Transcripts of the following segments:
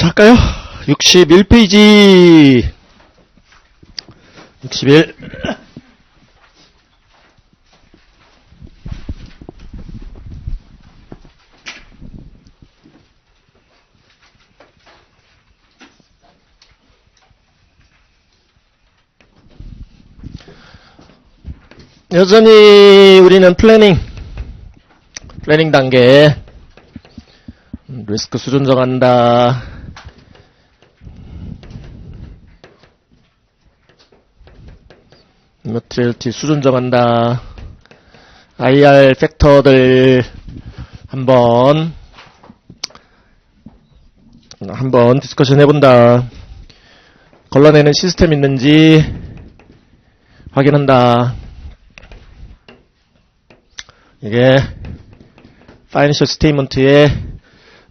자, 할까요? 61페이지. 61. 여전히 우리는 플래닝, 플래닝 단계, 음, 리스크 수준 정한다. 머트리얼티 수준 정한다. IR 팩터들 한번 한번 디스커션 해본다. 걸러내는 시스템 있는지 확인한다. 이게 파이낸셜 스테이먼트에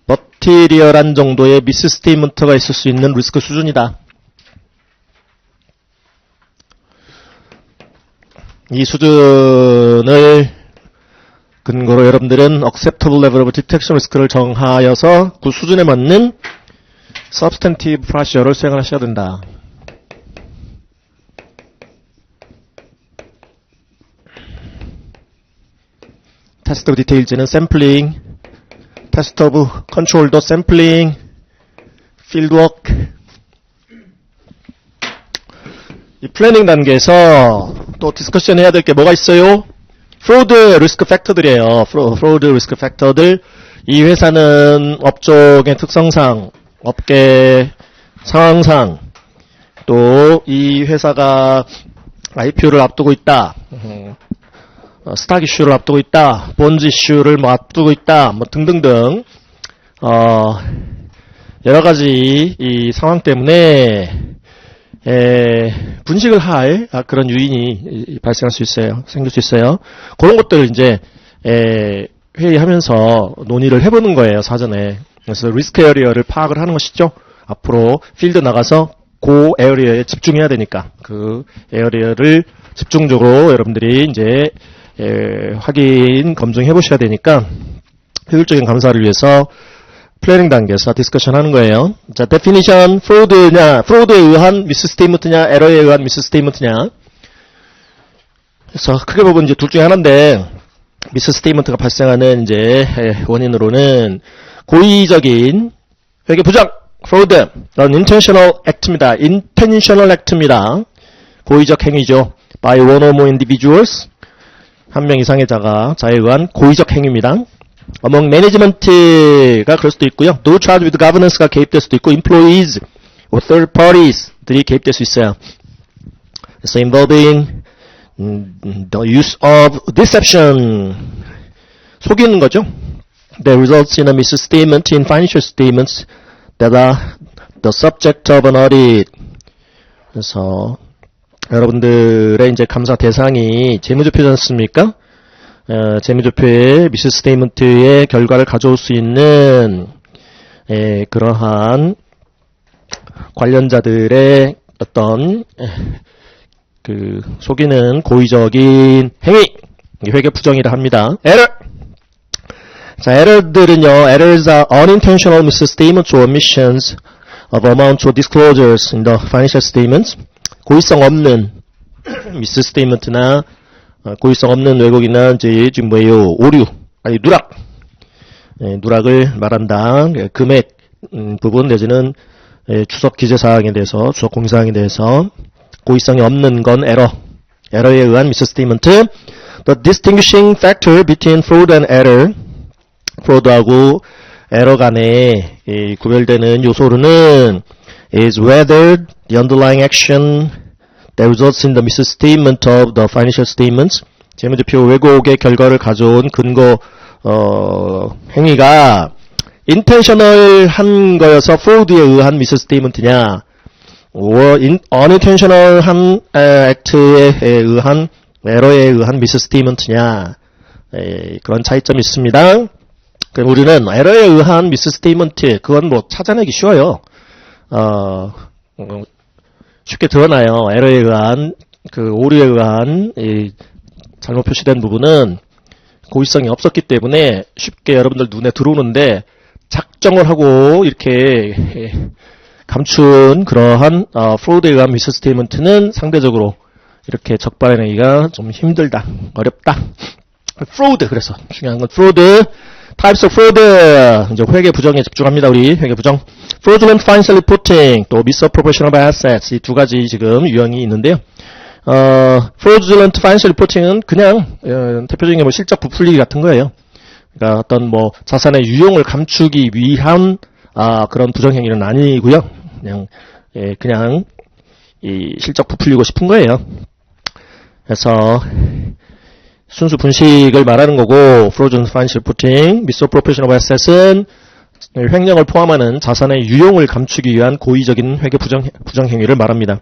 머티리얼한 정도의 미스 스테이먼트가 있을 수 있는 리스크 수준이다. 이 수준을 근거로 여러분들은 acceptable level of detection risk를 정하여서 그 수준에 맞는 substantive procedure를 수행하셔야 된다. 테스트 오브 디테일즈는 샘플링, 테스트 오브 컨트롤도 샘플링, 필드워크. 이 플래닝 단계에서 또 디스커션 해야 될 게 뭐가 있어요? 프로드 리스크 팩터들이에요. 프로드 리스크 팩터들. 이 회사는 업종의 특성상, 업계 상황상, 또 이 회사가 IPO를 앞두고 있다. 어, 스탁 이슈를 앞두고 있다, 본즈 이슈를 뭐 앞두고 있다, 뭐 등등등 어, 여러 가지 이 상황 때문에 에, 분식을 할 아, 그런 유인이 발생할 수 있어요, 생길 수 있어요. 그런 것들을 이제 에, 회의하면서 논의를 해보는 거예요 사전에. 그래서 리스크 에리어를 파악을 하는 것이죠. 앞으로 필드 나가서 그 에어리어에 집중해야 되니까 그 에어리어를 집중적으로 여러분들이 이제 예, 확인 검증해 보셔야 되니까 효율적인 감사를 위해서 플래닝 단계에서 디스커션 하는 거예요. 자, 데피니션 프로드냐, 프로드에 의한 미스 스테이먼트냐, 에러에 의한 미스 스테이먼트냐. 그래서 크게 보면 이제 둘 중에 하나인데 미스 스테이먼트가 발생하는 이제 예, 원인으로는 고의적인 회계 부정, fraud, 넌 intentional act입니다. intentional act입니다. 고의적 행위죠. by one or more individuals 한 명 이상의 자가 자에 의한 고의적 행위입니다. Among management가 그럴 수도 있고요. no charge with governance가 개입될 수도 있고 employees or third parties들이 개입될 수 있어요. 그래서 involving 음, the use of deception 속이는 거죠. that results in a misstatement in financial statements that are the subject of an audit. 그래서 여러분들의 이제 감사 대상이 재무제표지 않습니까? 어, 재무제표의 미스 스테이먼트의 결과를 가져올 수 있는 에, 그러한 관련자들의 어떤 에, 그 속이는 고의적인 행위 회계 부정이라 합니다. 에러 자, 에러들은요, errors are unintentional misstatements or omissions of amounts or disclosures in the financial statements. 고의성 없는 어, 고의성 없는 왜곡이나 이제 뭐예요. 오류 아니 누락. 예, 누락을 말한다. 예, 금액 음, 부분 내지는 예, 추석 기재 사항에 대해서 추석 공지 사항에 대해서 고의성이 없는 건 에러. 에러에 의한 미스 스테이먼트. The distinguishing factor between fraud and error. 프로드하고 에러 간에 이 구별되는 요소로는 is whether the underlying action that results in the misstatement of the financial statements 재무제표 왜곡의 결과를 가져온 근거 어, 행위가 intentional 한 거여서 fraud에 의한 misstatement냐 or in, unintentional 한 에, act에 의한 에러에 의한 misstatement냐 에, 그런 차이점이 있습니다. 그럼 우리는 에러에 의한 misstatement 그건 뭐 찾아내기 쉬워요. 어, 어, 쉽게 드러나요. 에러에 의한 그 오류에 의한 이 잘못 표시된 부분은 고의성이 없었기 때문에 쉽게 여러분들 눈에 들어오는데 작정을 하고 이렇게 예, 감춘 그러한 어, 프로드에 의한 미스 스테이먼트는 상대적으로 이렇게 적발해내기가 좀 힘들다, 어렵다. 프로드 그래서 중요한 건 프로드 types of fraud 이제 회계 부정에 집중합니다 우리 회계 부정. Fraudulent financial reporting 또 misappropriation of assets 이 두 가지 지금 유형이 있는데요. 어, fraudulent financial reporting은 그냥 어, 대표적인 게 뭐 실적 부풀리기 같은 거예요. 그러니까 어떤 뭐 자산의 유용을 감추기 위한 아, 그런 부정 행위는 아니고요. 그냥 예, 그냥 이 실적 부풀리고 싶은 거예요. 그래서 순수 분식을 말하는 거고 fraudulent financial reporting, misappropriation of assets은 횡령을 포함하는 자산의 유용을 감추기 위한 고의적인 회계 부정, 부정 행위를 말합니다.